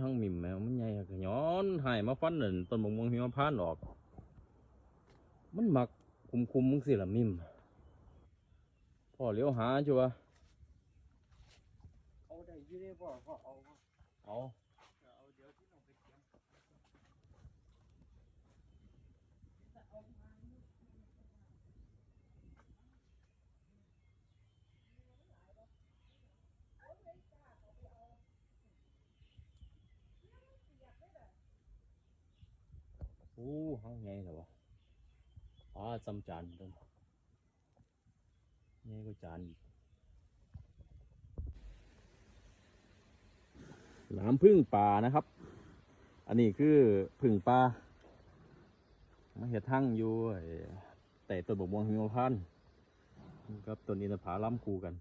ทั้งมิมแมวมันใหญ่กะย้อนใหายมาฟันนั่นต้นมะม่วงหิมพานต์ออก มันหมักคุมคุมๆมึงสิละมิมพ่อเลี้ยวหาจัวเอาได้อยี่ได้บ่ก็เอาเอาเอาเดี๋ยวที่น้องไปเตรียม โอ้ห้างไงเหรออ๋อจำจานต้นนี่ก็จานอีกหลามพึ่งป่านะครับ อันนี้คือพึ่งป่ามาเห็ดทั้งอยู่แต่ต้นบกม่วงหิมพานต์กับต้นอินทผลัมคู่กัน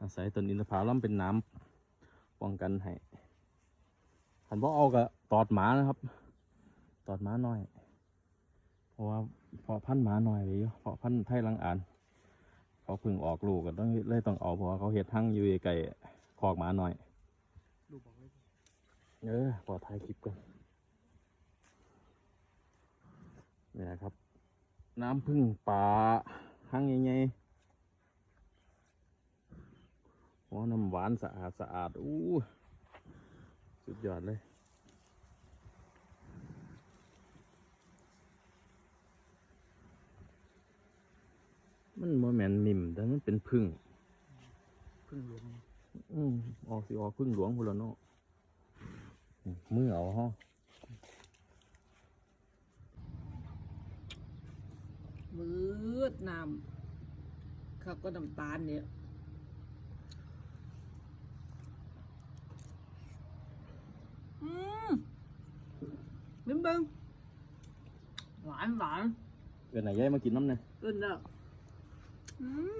อาศัยต้นอินทผลัมเป็นน้ำป้องกันให้ขันบ่าเอากับตอดหมานะครับ อดหมาหน้อย เพราะว่าเพาะพันธุ์หมาหน้อยเลยเพาะพันธุ์ไทยลังอานเขาพึ่งออกลูกกันต้องเลยต้องเอาเพราะเขาเห็ดทั้งอยู่ไกลคอกหมาหน้อยลูกบอกไว้เออปลอดภัยคลิปกันเนี่ยครับ น้ำพึ่งป่าหั่งใหญ่ๆโอ้น้ำหวานสะอาดสะอาดอู้สุดยอดเลย มันโมแมนมิมแต่มันเป็นพึ่งพึ่งหลวงอืมออกสิออกพึ่งหลวงพุ่นละเนาะอืมมือเอาฮะมืดน้ำเขาก็น้ำตาลเนี่ยอืมบิ้มเบิ้งหวานหวานเกิดไหนย้ายมากินน้ำเนี่ยเกินแล้ว อืม